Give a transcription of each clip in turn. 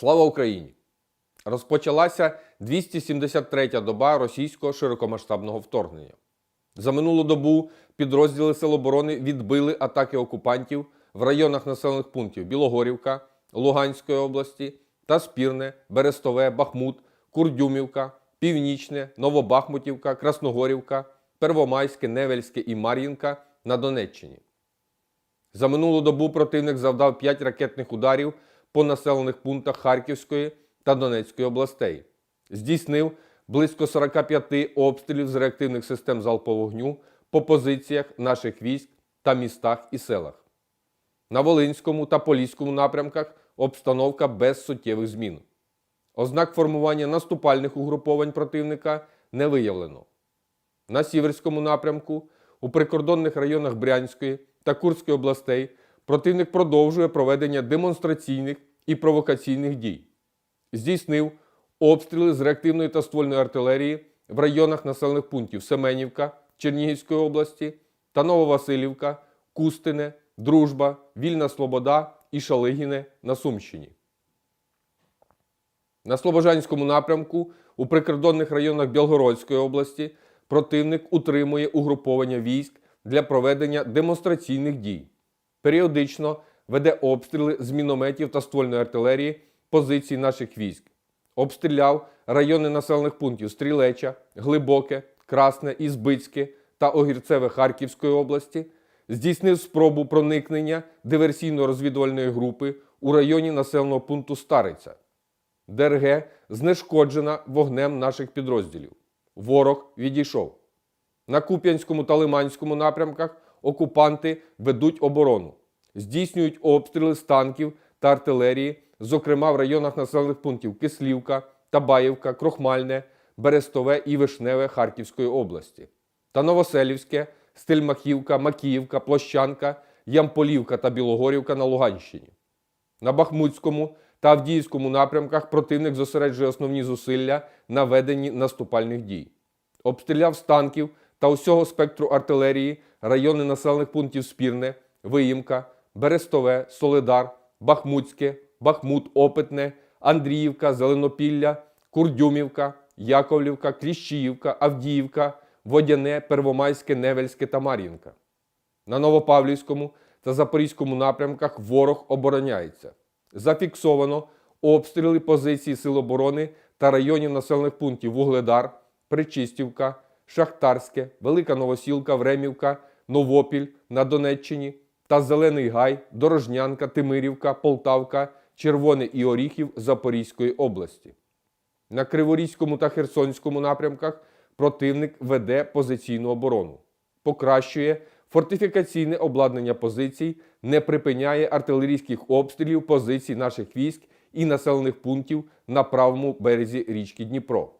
Слава Україні! Розпочалася 273-я доба російського широкомасштабного вторгнення. За минулу добу підрозділи Сил оборони відбили атаки окупантів в районах населених пунктів Білогорівка, Луганської області та Спірне, Берестове, Бахмут, Курдюмівка, Північне, Новобахмутівка, Красногорівка, Первомайське, Невельське і Мар'їнка на Донеччині. За минулу добу противник завдав 5 ракетних ударів по населених пунктах Харківської та Донецької областей. Здійснив близько 45 обстрілів з реактивних систем залпового вогню по позиціях наших військ та містах і селах. На Волинському та Поліському напрямках обстановка без суттєвих змін. Ознак формування наступальних угруповань противника не виявлено. На Сіверському напрямку у прикордонних районах Брянської та Курської областей противник продовжує проведення демонстраційних і провокаційних дій. Здійснив обстріли з реактивної та ствольної артилерії в районах населених пунктів Семенівка Чернігівської області та Нововасилівка, Кустине, Дружба, Вільна Слобода і Шалигіне на Сумщині. На Слобожанському напрямку у прикордонних районах Білгородської області противник утримує угруповання військ для проведення демонстраційних дій. Періодично веде обстріли з мінометів та ствольної артилерії позицій наших військ. Обстріляв райони населених пунктів Стрілеча, Глибоке, Красне, Ізбицьке та Огірцеве Харківської області. Здійснив спробу проникнення диверсійно-розвідувальної групи у районі населеного пункту Стариця. ДРГ знешкоджена вогнем наших підрозділів. Ворог відійшов. На Куп'янському та Лиманському напрямках окупанти ведуть оборону, здійснюють обстріли з танків та артилерії, зокрема в районах населених пунктів Кислівка, Табаївка, Крохмальне, Берестове і Вишневе Харківської області, та Новоселівське, Стельмахівка, Макіївка, Площанка, Ямполівка та Білогорівка на Луганщині. На Бахмутському та Авдіївському напрямках противник зосереджує основні зусилля на веденні наступальних дій. Обстріляв з танків та усього спектру артилерії райони населених пунктів Спірне, Виїмка, Берестове, Солидар, Бахмутське, Бахмут, Опитне, Андріївка, Зеленопілля, Курдюмівка, Яковлівка, Кліщіївка, Авдіївка, Водяне, Первомайське, Невельське та Мар'їнка. На Новопавлівському та Запорізькому напрямках ворог обороняється. Зафіксовано обстріли позицій Сил оборони та районів населених пунктів Вугледар, Причистівка, Шахтарське, Велика Новосілка, Времівка, Новопіль на Донеччині та Зелений Гай, Дорожнянка, Тимирівка, Полтавка, Червоне і Оріхів Запорізької області. На Криворізькому та Херсонському напрямках противник веде позиційну оборону, покращує фортифікаційне обладнання позицій, не припиняє артилерійських обстрілів позицій наших військ і населених пунктів на правому березі річки Дніпро.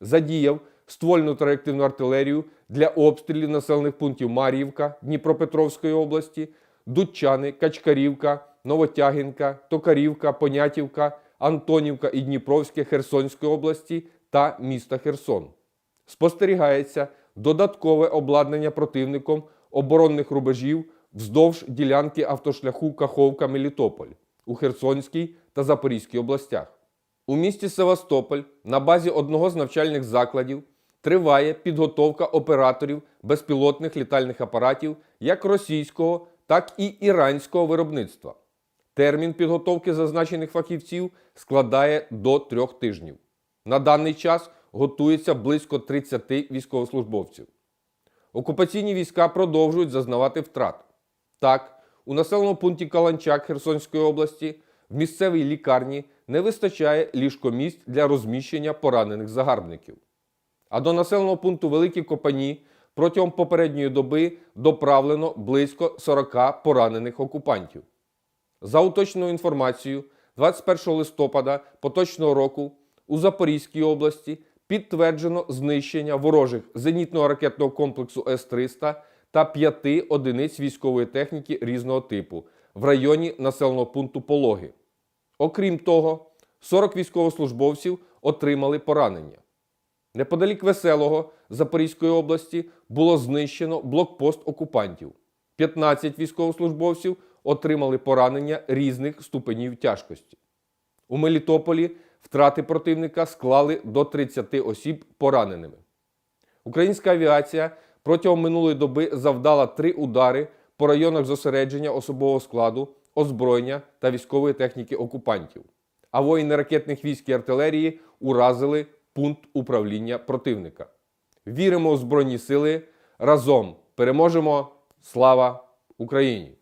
Задіяв ствольну та реактивну артилерію для обстрілів населених пунктів Мар'ївка Дніпропетровської області, Дудчани, Качкарівка, Новотягінка, Токарівка, Понятівка, Антонівка і Дніпровське Херсонської області та міста Херсон. Спостерігається додаткове обладнання противником оборонних рубежів вздовж ділянки автошляху Каховка-Мелітополь у Херсонській та Запорізькій областях. У місті Севастополь на базі одного з навчальних закладів триває підготовка операторів безпілотних літальних апаратів як російського, так і іранського виробництва. Термін підготовки зазначених фахівців складає до трьох тижнів. На даний час готується близько 30 військовослужбовців. Окупаційні війська продовжують зазнавати втрат. Так, у населеному пункті Каланчак Херсонської області в місцевій лікарні не вистачає ліжкомісць для розміщення поранених загарбників. А до населеного пункту Великі Копані протягом попередньої доби доправлено близько 40 поранених окупантів. За уточненою інформацією, 21 листопада поточного року у Запорізькій області підтверджено знищення ворожих зенітного ракетного комплексу С-300 та п'яти одиниць військової техніки різного типу в районі населеного пункту Пологи. Окрім того, 40 військовослужбовців отримали поранення. Неподалік Веселого Запорізької області було знищено блокпост окупантів. 15 військовослужбовців отримали поранення різних ступенів тяжкості. У Мелітополі втрати противника склали до 30 осіб пораненими. Українська авіація протягом минулої доби завдала три удари по районах зосередження особового складу, озброєння та військової техніки окупантів. А воїни ракетних військ і артилерії уразили пункт управління противника. Віримо у Збройні сили. Разом переможемо! Слава Україні!